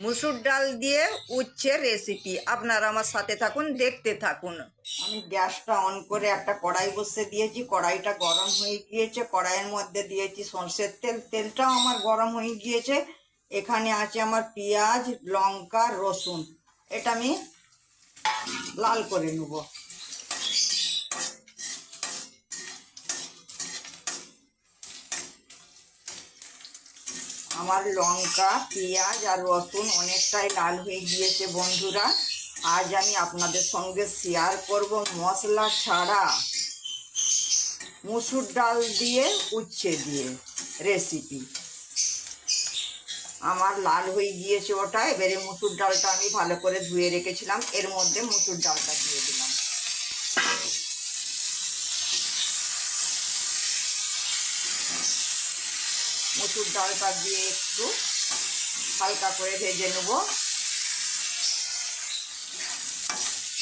মুসুর ডাল দিয়ে উচ্ছে রেসিপি আপনারা আমার সাথে থাকুন, দেখতে থাকুন। আমি গ্যাসটা অন করে একটা কড়াই বসে দিয়েছি। কড়াইটা গরম হয়ে গিয়েছে। কড়াইয়ের মধ্যে দিয়েছি সর্ষের তেল। তেলটাও আমার গরম হয়ে গিয়েছে। এখানে আছে আমার পেঁয়াজ, লঙ্কা, রসুন। এটা আমি লাল করে নেব। আমার লঙ্কা, পেঁয়াজ আর রসুন অনেকটাই লাল হয়ে গিয়েছে বন্ধুরা। আজ আমি আপনাদের সঙ্গে শেয়ার করব মশলা ছাড়া মুসুর ডাল দিয়ে উচ্ছে দিয়ে রেসিপি আমার লাল হয়ে গিয়েছে ওটা, এবারে মুসুর ডালটা আমি ভালো করে ধুয়ে রেখেছিলাম, এর মধ্যে মুসুর ডালটা দিয়ে দিলাম। মুসুর ডালটা দিয়ে একটু হালকা করে ভেজে নেব।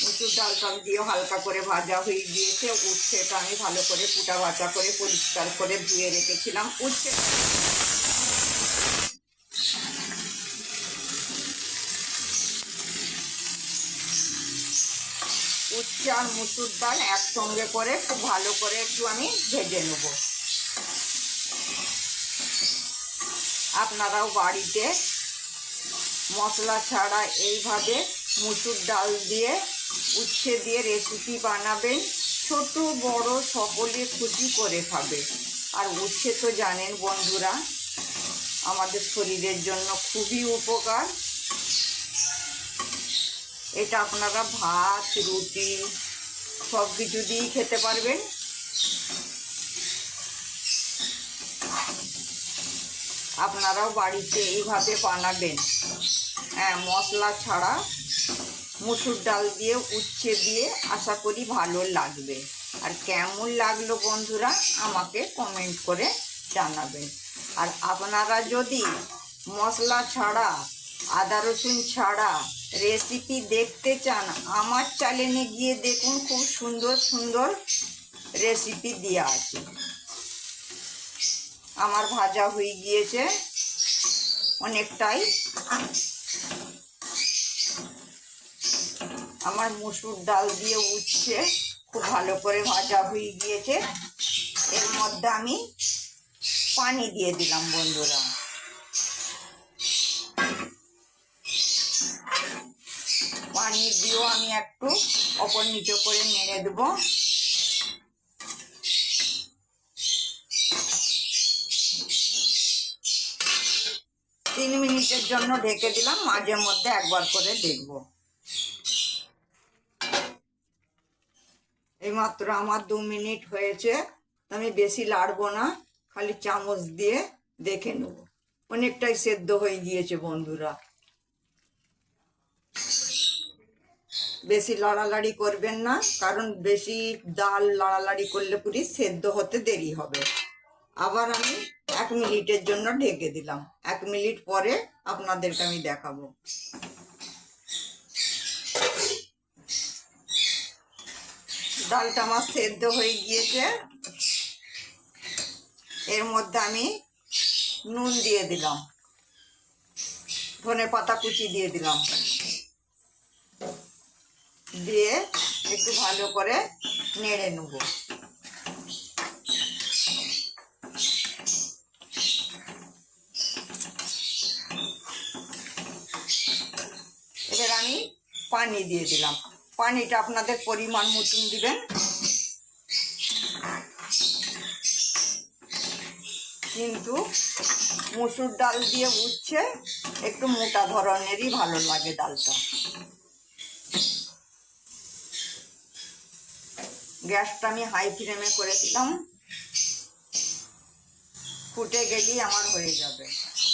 মুসুর ডালটা দিয়ে হালকা করে ভাজা হয়ে গিয়েছে উচ্ছেটা আমি ভালো করে ফুটা ভাজা করে পরিষ্কার করে ধুয়ে রেখেছিলাম। উচ্ছে উচ্ছে আর মুসুর ডাল একসঙ্গে করে খুব ভালো করে একটু আমি ভেজে নেব। আপনারাও বাড়িতে মশলা ছাড়া এইভাবে মুসুর ডাল দিয়ে, উচ্ছে দিয়ে রেসিপি বানাবেন। ছোট, বড় সকলে খুশি করে খাবে। আর উচ্ছে তো জানেন বন্ধুরা, আমাদের শরীরের জন্য খুবই উপকার। এটা আপনারা ভাত, রুটি সব কিছু দিয়েই খেতে পারবেন। আপনারাও বাড়িতে এইভাবে বানাবেন। হ্যাঁ মশলা ছাড়া মুসুর ডাল দিয়ে, উচ্ছে দিয়ে আশা করি ভালো লাগবে। আর কেমন লাগল বন্ধুরা আমাকে কমেন্ট করে জানাবেন। আর আপনারা যদি মশলা ছাড়া, আদা রসুন ছাড়া রেসিপি দেখতে চান, আমার চ্যানেলে গিয়ে দেখুন, খুব সুন্দর সুন্দর রেসিপি দেওয়া আছে। আমার ভাজা হয়ে গিয়েছে অনেকটাই। আমার মুসুর ডাল দিয়ে উঠছে খুব ভালো করে ভাজা হয়ে গিয়েছে। এর মধ্যে আমি পানি দিয়ে দিলাম বন্ধুরা। পানি দিয়েও আমি একটু অপর নিচে করে নেড়ে দেবো। তিন মিনিটের জন্য ঢেকে দিলাম, মাঝে মধ্যে একবার করে দেখব। এইমাত্র আমার দু মিনিট হয়েছে, আমি বেশি লাড়বো না, খালি চামচ দিয়ে দেখে নেব। অনেকটাই সেদ্ধ হয়ে গিয়েছে বন্ধুরা। বেশি লড়ালাড়ি করবেন না, কারণ বেশি ডাল লড়ালাড়ি করলে পুরি সেদ্ধ হতে দেরি হবে। আবার আমি এক মিনিটের জন্য ঢেকে দিলাম। এক মিনিট পরে আপনাদেরকে আমি দেখাবো। ডালটা আমার সেদ্ধ হয়ে গিয়েছে। এর মধ্যে আমি নুন দিয়ে দিলাম। ধনে পাতা কুচি দিয়ে দিলাম। দিয়ে একটু ভালো করে নেড়ে নেব এবার আমি পানি দিয়ে দিলাম। পানিটা আপনাদের পরিমাণ মতন দিবেন। কিন্তু মুসুর ডাল দিয়ে উঠছে একটু মোটা ধরনেরই ভালো লাগে ডালটা। গ্যাসটা আমি হাই ফ্লেমে করে দিলাম। ফুটে গেলেই আমার হয়ে যাবে।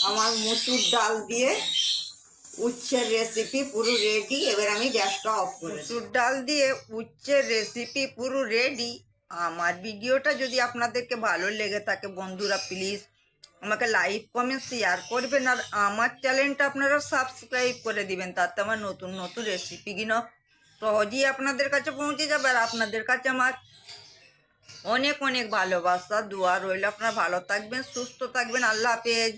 আমার মুসুর ডাল দিয়ে উচ্ছের রেসিপি পুরো রেডি এবার আমি গ্যাসটা অফ করে মুসুর ডাল দিয়ে উচ্ছের রেসিপি পুরো রেডি আমার ভিডিওটা যদি আপনাদেরকে ভালো লেগে থাকে, বন্ধুরা প্লিজ আমাকে লাইক কমেন্ট শেয়ার করবেন। আর আমার চ্যানেলটা আপনারা সাবস্ক্রাইব করে দিবেন, তাতে আমার নতুন নতুন রেসিপিগুলো সহজেই আপনাদের কাছে পৌঁছে যাবে। আর আপনাদের কাছে আমার অনেক অনেক ভালোবাসা, দোয়া রইল। আপনারা ভালো থাকবেন, সুস্থ থাকবেন। আল্লাহ হাফেজ।